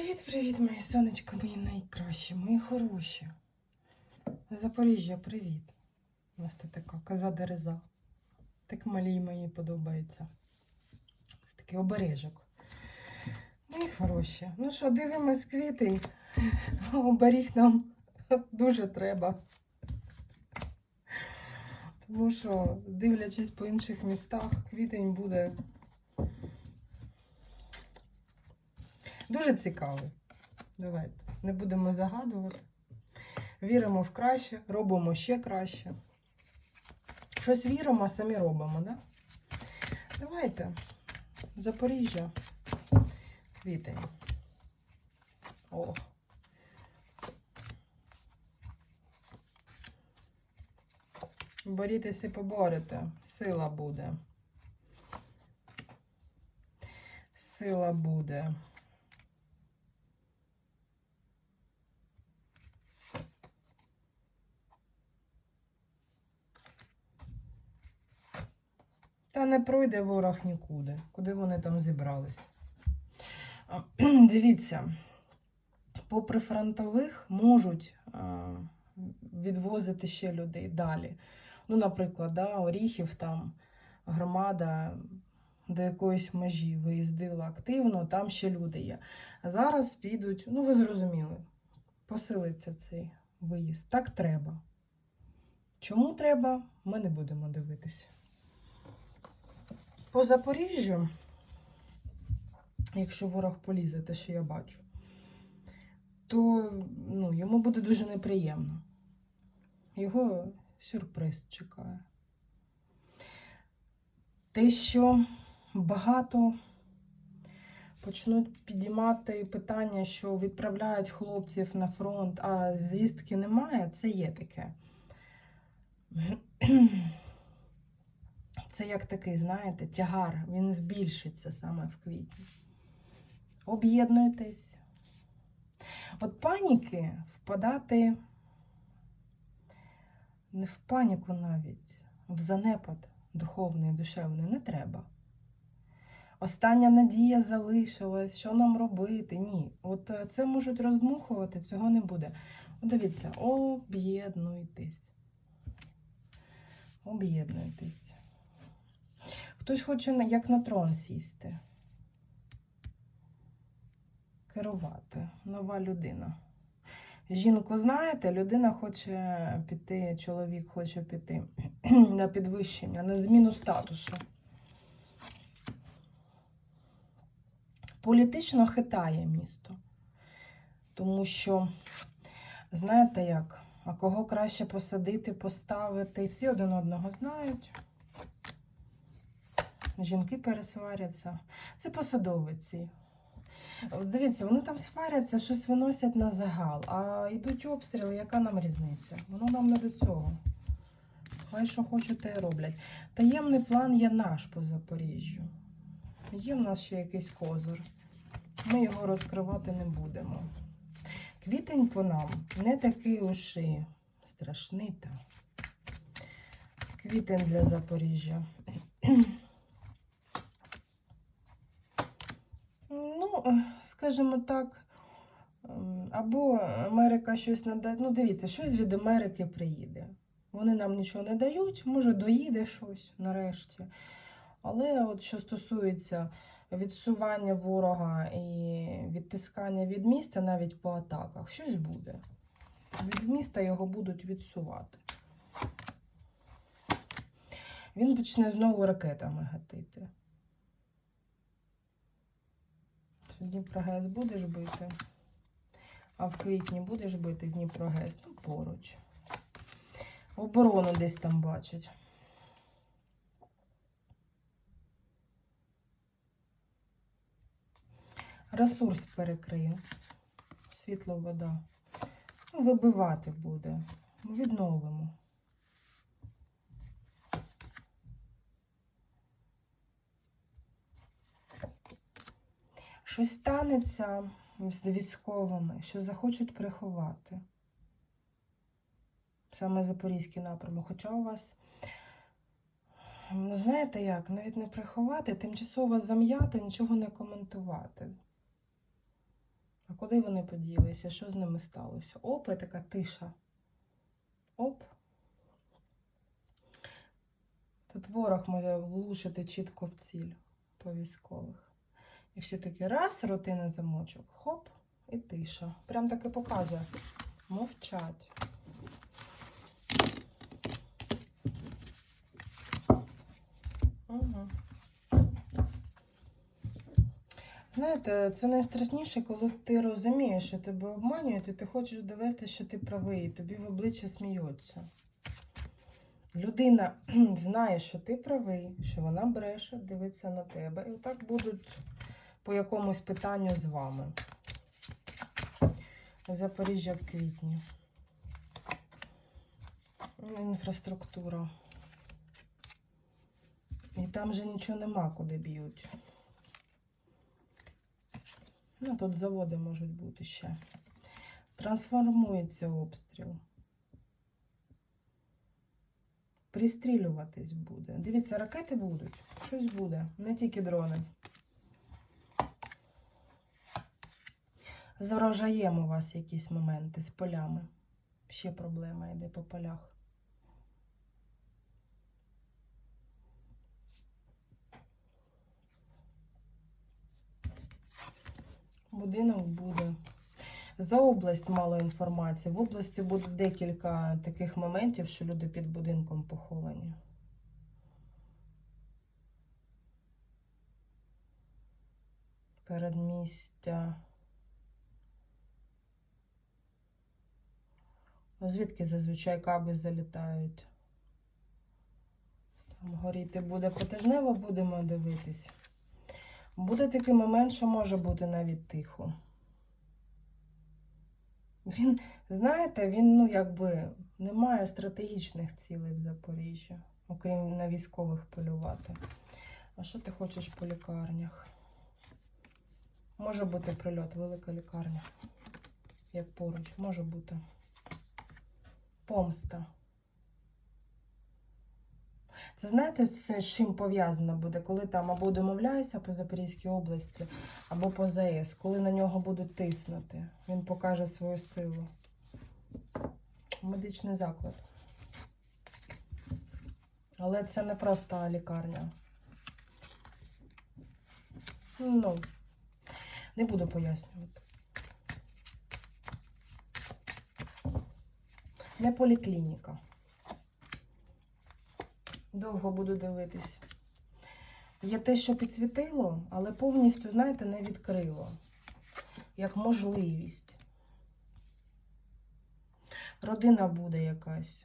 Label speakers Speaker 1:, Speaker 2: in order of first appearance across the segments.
Speaker 1: Привіт-привіт, мої сонечка, мої найкращі, мої хороші. Запоріжжя, привіт. У нас тут така коза дереза. Так малій мені подобається. Це такий обережок. Мої хороші. Ну що, дивимось квітень. Оберіг нам дуже треба. Тому що, дивлячись по інших містах, квітень буде дуже цікавий. Давайте не будемо загадувати. Віримо в краще, робимо ще краще. Щось віримо, а самі робимо, да? Давайте. Запоріжжя. Квітень. О. Борітеся і поборете. Сила буде. Сила буде. Не пройде ворог нікуди. Куди вони там зібрались? Дивіться, по прифронтових можуть відвозити ще людей далі. Ну, наприклад, да, Оріхів там громада до якоїсь межі виїздила активно, там ще люди є. Зараз підуть, ну ви зрозуміли, посилиться цей виїзд. Так треба. Чому треба, ми не будемо дивитися. По Запоріжжю, якщо ворог полізе, те, що я бачу, то ну, йому буде дуже неприємно. Його сюрприз чекає. Те, що багато почнуть підіймати питання, що відправляють хлопців на фронт, а звістки немає, це є таке. Це як такий, знаєте, тягар, він збільшиться саме в квітні. Об'єднуйтесь. От паніки впадати не в паніку навіть, в занепад духовний, душевний не треба. Остання надія залишилась, що нам робити? Ні. От е, це можуть роздмухувати, цього не буде. Дивіться, об'єднуйтесь. Об'єднуйтесь. Хтось хоче як на трон сісти. Керувати. Нова людина. Жінку знаєте, людина хоче піти, чоловік хоче піти на підвищення, на зміну статусу. Політично хитає місто. Тому що, знаєте як, а кого краще посадити, поставити, всі один одного знають. Жінки пересваряться. Це посадовиці. Дивіться, вони там сваряться, щось виносять на загал, а йдуть обстріли, яка нам різниця? Воно нам не до цього. Хай що хочуть, те й роблять. Таємний план є наш по Запоріжжю. Є в нас ще якийсь козир. Ми його розкривати не будемо. Квітень по нам не такий уж і страшний там. Квітень для Запоріжжя. Е, скажімо так, або Америка щось надає. Ну, дивіться, щось від Америки приїде. Вони нам нічого не дають, може, доїде щось нарешті. Але от що стосується відсування ворога і відтискання від міста, навіть по атаках, щось буде. Від міста його будуть відсувати. Він почне знову ракетами гатити. Дніпрогес будеш бити, а в квітні будеш бити Дніпрогес, ну поруч. Оборону десь там бачать. Ресурс перекриє. Світло, вода. Ну, вибивати буде. Відновимо. Щось станеться з військовими, що захочуть приховати. Саме Запорізький напрямок. Хоча у вас, ну, знаєте як, навіть не приховати, тимчасово зам'яти, нічого не коментувати. А куди вони поділися? Що з ними сталося? Оп, і така тиша. Оп. Тут ворог може влучити чітко в ціль по військових. Якщо такий раз, рутинний замочок, хоп, і тиша. Прям таки показує. Мовчать. Угу. Знаєте, це найстрашніше, коли ти розумієш, що тебе обманюють, і ти хочеш довести, що ти правий, і тобі в обличчя сміються. Людина знає, що ти правий, що вона бреше, дивиться на тебе. І отак будуть по якомусь питанню з вами. Запоріжжя в квітні. Інфраструктура. І там же нічого нема, куди б'ють. Ну, тут заводи можуть бути ще. Трансформується обстріл. Пристрілюватись буде. Дивіться, ракети будуть. Щось буде. Не тільки дрони. З у вас якісь моменти з полями. Ще проблема йде по полях. Будинок буде. За область мало інформації. В області буде декілька таких моментів, що люди під будинком поховані. Передмістя. Звідки зазвичай каби залітають? Там горіти буде потижнево, будемо дивитись. Буде такий момент, що може бути навіть тихо. Він, знаєте, він, ну, якби не має стратегічних цілей в Запоріжжі, окрім на військових полювати. А що ти хочеш по лікарнях? Може бути прильот, велика лікарня. Як поруч, може бути. Помста. Це знаєте, з чим пов'язано буде, коли там або домовляються по Запорізькій області, або по ЗАЕС, коли на нього будуть тиснути. Він покаже свою силу. Медичний заклад. Але це не просто лікарня. Ну, не буду пояснювати. Не поліклініка. Довго буду дивитись. Є те, що підсвітило, але повністю, знаєте, не відкрило. Як можливість. Родина буде якась.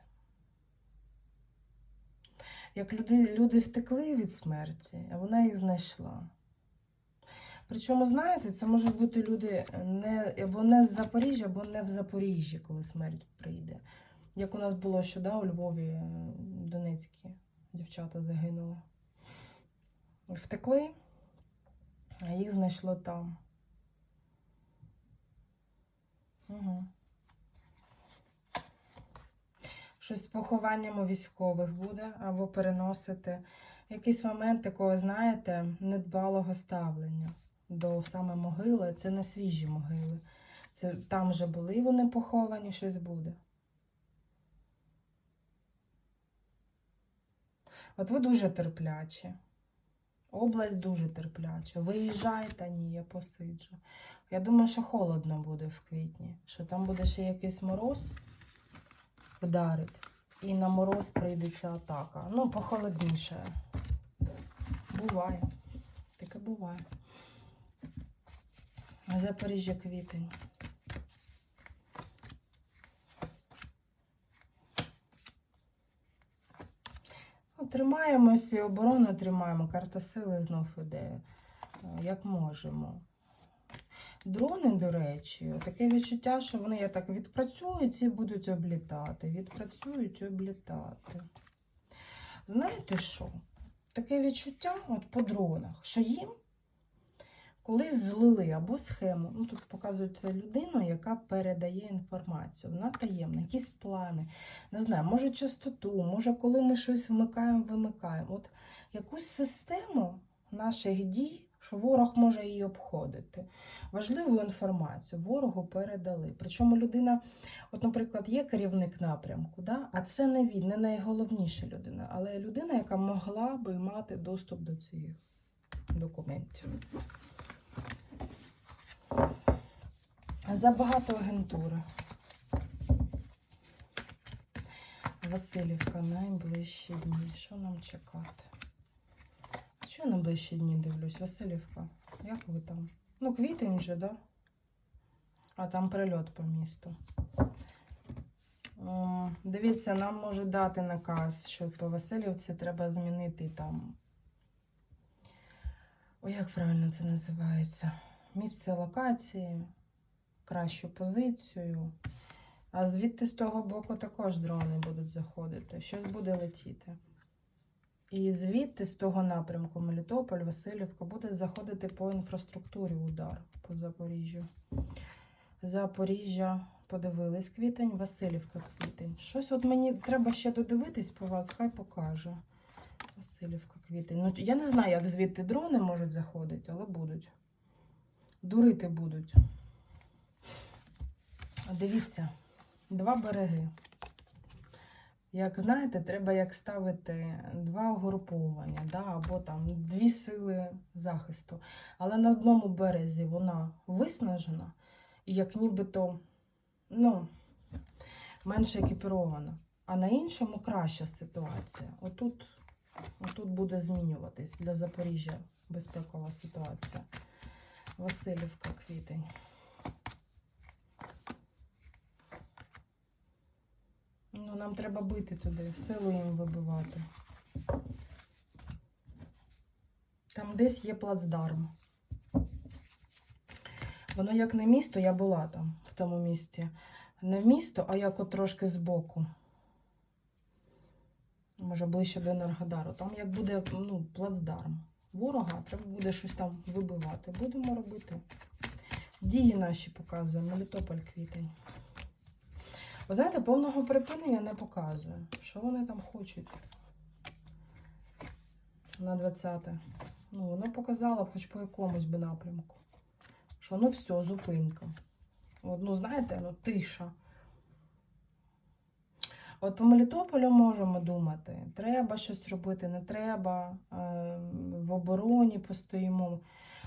Speaker 1: Як люди, люди втекли від смерті, а вона їх знайшла. Причому, знаєте, це можуть бути люди не, або не з Запоріжжя, або не в Запоріжжі, коли смерть прийде. Як у нас було що, да, у Львові, е, Донецькі дівчата загинули. Втекли, а їх знайшло там. Угу. Щось з похованням військових буде або переносити. Якийсь момент такого, знаєте, недбалого ставлення до саме могили. Це не свіжі могили. Це там вже були вони поховані, щось буде. От ви дуже терплячі. Область дуже терпляча. Виїжджаєте, ні, я посиджу. Я думаю, що холодно буде в квітні, що там буде ще якийсь мороз вдарить. І на мороз прийдеться атака. Ну, похолодніше. Буває. Таке буває. Запоріжжя квітень. Тримаємось і оборону тримаємо. Карта сили знов іде, е, як можемо. Дрони, до речі, таке відчуття, що вони я так відпрацюють і будуть облітати. Відпрацюють і облітати. Знаєте що? Таке відчуття от по дронах, що їм колись злили або схему. Ну, тут показується людину, яка передає інформацію. Вона таємна, якісь плани. Не знаю, може частоту, може, коли ми щось вмикаємо, вимикаємо. От якусь систему наших дій, що ворог може її обходити. Важливу інформацію ворогу передали. Причому людина, от, наприклад, є керівник напрямку, да? а це не він, не найголовніша людина, але людина, яка могла би мати доступ до цих документів. Забагато агентури. Васильівка, найближчі дні. Що нам чекати? Що на ближчі дні дивлюсь? Васильівка, як ви там? Ну, квітень же, да? А там прильот по місту. О, дивіться, нам можуть дати наказ, що по Васильівці треба змінити там. Ой, як правильно це називається? Місце локації, кращу позицію. А звідти з того боку також дрони будуть заходити. Щось буде летіти. І звідти, з того напрямку, Мелітополь, Васильівка, буде заходити по інфраструктурі удар по Запоріжжю. Запоріжжя подивились квітень, Васильівка квітень. Щось от мені треба ще додивитись по вас, хай покаже. Васильівка квітень. Ну, я не знаю, як звідти дрони можуть заходити, але будуть. Дурити будуть. Дивіться, два береги. Як знаєте, треба як ставити два угруповання, да, або там дві сили захисту. Але на одному березі вона виснажена і як нібито ну, менше екіпірована. А на іншому краща ситуація. Отут, отут буде змінюватись для Запоріжжя безпекова ситуація. Васильівка, квітень. Ну, нам треба бити туди, силу їм вибивати. Там десь є плацдарм. Воно як не місто, я була там, в тому місті. Не місто, а як от трошки збоку. Може, ближче до Енергодару. Там як буде ну, плацдарм. Ворога, треба буде щось там вибивати. Будемо робити. Дії наші показуємо. Мелітополь квітень. Ви знаєте, повного припинення не показує. Що вони там хочуть на 20. Ну, воно показало хоч по якомусь би напрямку. Що ну все, зупинка. От, ну, знаєте, ну тиша. От по Мелітополю можемо думати, треба щось робити, не треба. Е, в обороні постоїмо.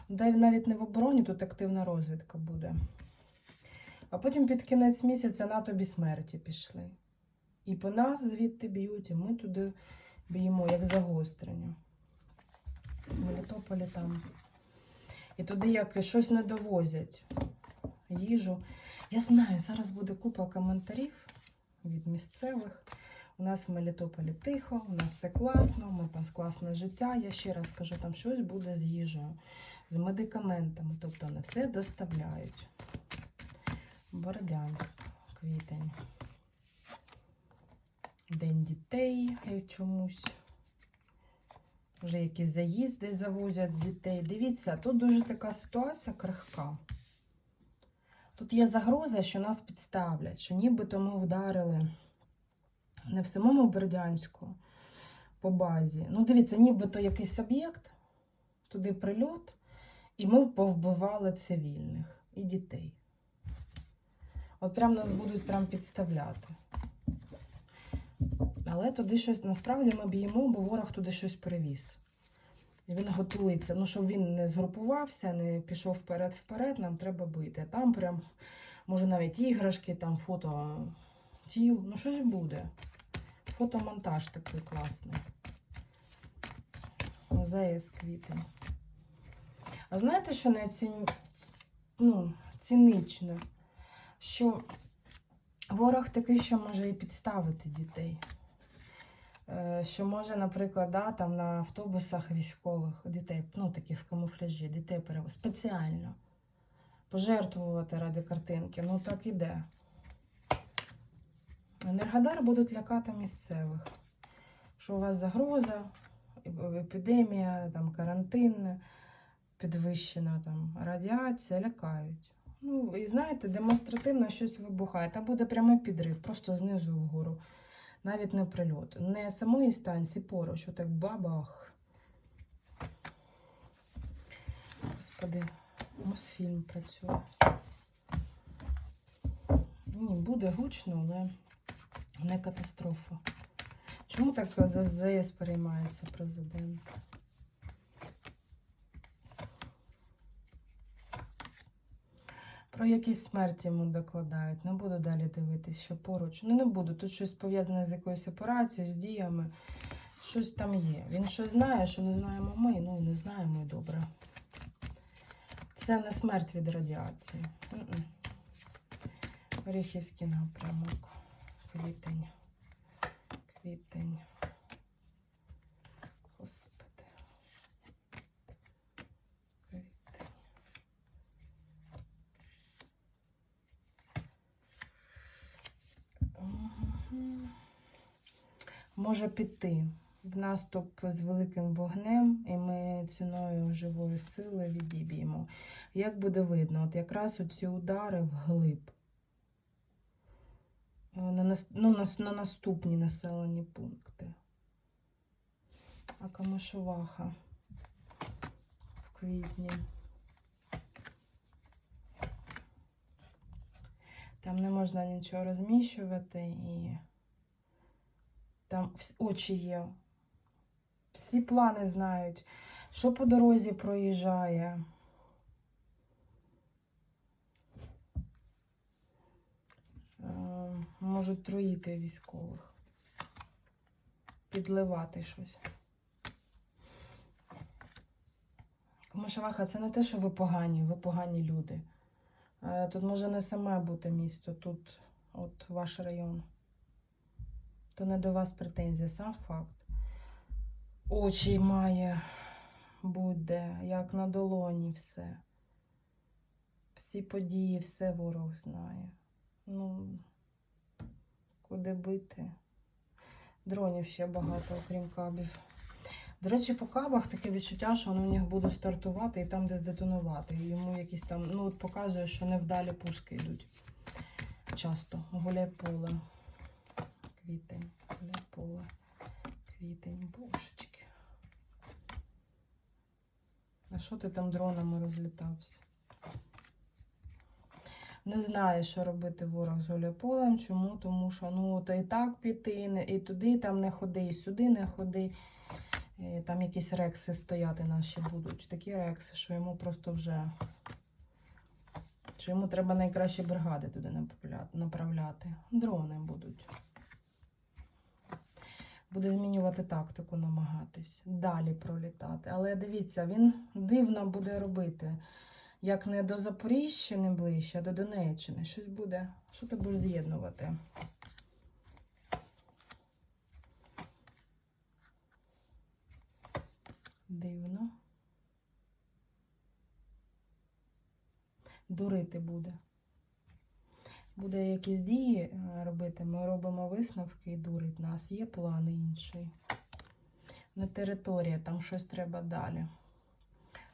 Speaker 1: Де навіть не в обороні, тут активна розвідка буде. А потім під кінець місяця на тобі смерті пішли. І по нас звідти б'ють, і ми туди б'ємо, як загострення. В Мелітополі там. І туди як щось не довозять. Їжу. Я знаю, зараз буде купа коментарів від місцевих. У нас в Мелітополі тихо, у нас все класно, у нас класне життя. Я ще раз кажу, там щось буде з їжею, з медикаментами. Тобто не все доставляють. Бородянськ, квітень. День дітей е, чомусь. Вже якісь заїзди завозять дітей. Дивіться, тут дуже така ситуація крихка. Тут є загроза, що нас підставлять, що нібито ми вдарили не в самому Бердянську по базі. Ну, дивіться, нібито якийсь об'єкт, туди прильот, і ми повбивали цивільних і дітей. От прям нас будуть прям підставляти. Але туди щось, насправді ми б'ємо, бо ворог туди щось привіз. Він готується. Ну, щоб він не згрупувався, не пішов вперед-вперед, нам треба бити. Там прям, може, навіть іграшки, там фото тіл, ну щось буде. Фотомонтаж такий класний. ЗАЕС квітень. А знаєте, що не ну, цінично? Що ворог такий, що може і підставити дітей. Е, Що може, наприклад, да, там на автобусах військових дітей, ну такі в камуфляжі, дітей перевозити спеціально. Пожертвувати ради картинки. Ну так іде. Енергодар будуть лякати місцевих. Що у вас загроза, епідемія, там карантин, підвищена там радіація, лякають. Ну, і знаєте, демонстративно щось вибухає. Там буде прямий підрив, просто знизу вгору. Навіть не прильот. Не самої станції поруч, отак бабах. Господи, Мосфільм працює. Ні, буде гучно, але не катастрофа. Чому так за ЗС переймається президент? Про якісь смерті йому докладають. Не буду далі дивитись, що поруч. Ну не буду. Тут щось пов'язане з якоюсь операцією, з діями. Щось там є. Він щось знає, що не знаємо ми. Ну, не знаємо і добре. Це не смерть від радіації. Оріхівський напрямок. Квітень. Квітень. Господи. Квітень. Мгм. Може піти в наступ з великим вогнем, і ми ціною живої сили відіб'ємо. Як буде видно, от якраз оці удари вглиб. Е, На, ну, на, на наступні населені пункти. А Камишоваха в квітні. Там не можна нічого розміщувати і там очі є. Всі плани знають, що по дорозі проїжджає. Е, Можуть троїти військових, підливати щось. Комишеваха, це не те, що ви погані, ви погані люди. Е, Тут може не саме бути місто, тут от ваш район. То не до вас претензія, сам факт. Очі має буде, як на долоні все. Всі події, все ворог знає. Ну, куди бити? Дронів ще багато, окрім кабів. До речі, по кабах таке відчуття, що вони в них будуть стартувати і там десь детонувати. І йому якісь там, ну от показує, що невдалі пуски йдуть. Часто. Гуляй поле. Квітень. Гуляй поле. Квітень. Божечки. А що ти там дронами розлітався? Не знає, що робити ворог з Гуляйполем. Чому? Тому що ну, то і так піти, і туди там не ходи, і сюди не ходи. Е, Там якісь рекси стояти наші будуть. Такі рекси, що йому просто вже. Що йому треба найкращі бригади туди направляти. Дрони будуть. Буде змінювати тактику, намагатись. Далі пролітати. Але дивіться, він дивно буде робити. Як не до Запоріжжя ближче, а до Донеччини. Щось буде. Що ти будеш з'єднувати? Дивно. Дурити буде. Буде якісь дії е, робити, ми робимо висновки і дурить нас. Є плани інші. Не територія, там щось треба далі.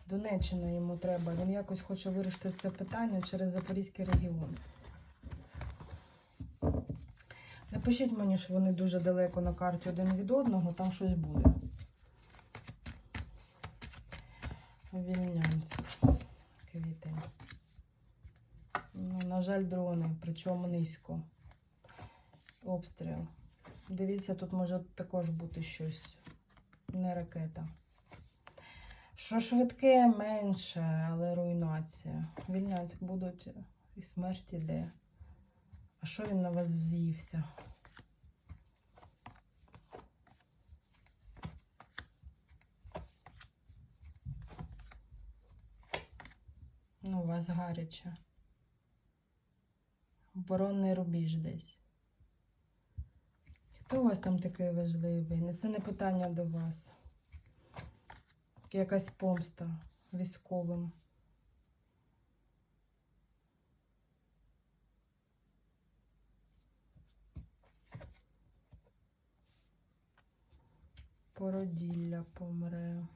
Speaker 1: Донеччина йому треба. Він якось хоче вирішити це питання через Запорізький регіон. Напишіть мені, що вони дуже далеко на карті один від одного, там щось буде. Вільнянськ. Квітень. Ну, на жаль, дрони, причому низько. Обстріл. Дивіться, тут може також бути щось. Не ракета. Що швидке, менше, але руйнація. Вільнянськ будуть і смерть іде. А що він на вас вз'ївся? Ну, у вас гаряче. Оборонний рубіж десь. Хто у вас там такий важливий? Це не питання до вас. Якась помста військовим. Породілля помре.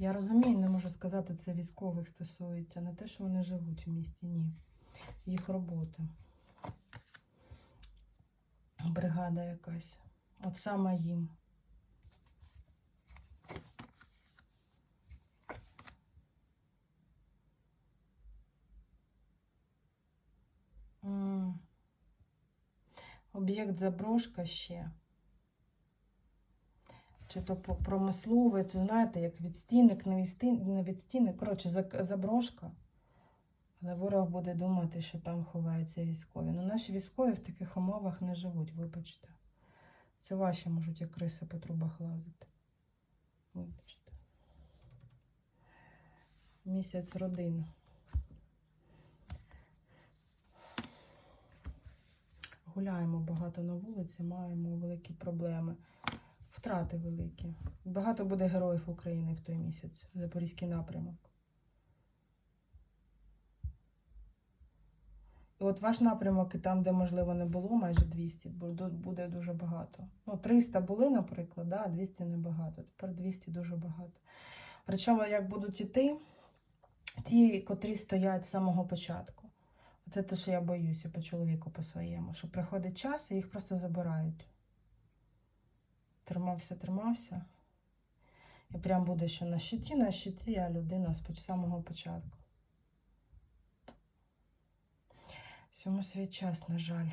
Speaker 1: Я розумію, не можу сказати, це військових стосується. Не те, що вони живуть в місті, ні. Їх робота. бригада якась. От саме їм. Об'єкт заброшка ще. Чи то промисловий, це знаєте, як відстійник, не відстійник, не відстійник. Коротше, заброшка. Але ворог буде думати, що там ховаються військові. Ну, наші військові в таких умовах не живуть, вибачте. Це ваші можуть як криси по трубах лазити. Вибачте. Місяць родин. Гуляємо багато на вулиці, маємо великі проблеми. Втрати великі. Багато буде героїв України в той місяць, Запорізький напрямок. І от ваш напрямок, і там, де, можливо, не було майже 200, буде- дуже багато. Ну, 300 були, наприклад, да, а 200 небагато. Тепер 200 дуже багато. Причому, як будуть іти, ті, котрі стоять з самого початку. Це те, що я боюся по чоловіку по своєму, що приходить час і їх просто забирають. Тримався, тримався. І прям буде, що на щиті, на щиті, а людина з самого початку. Всьому свій час, на жаль.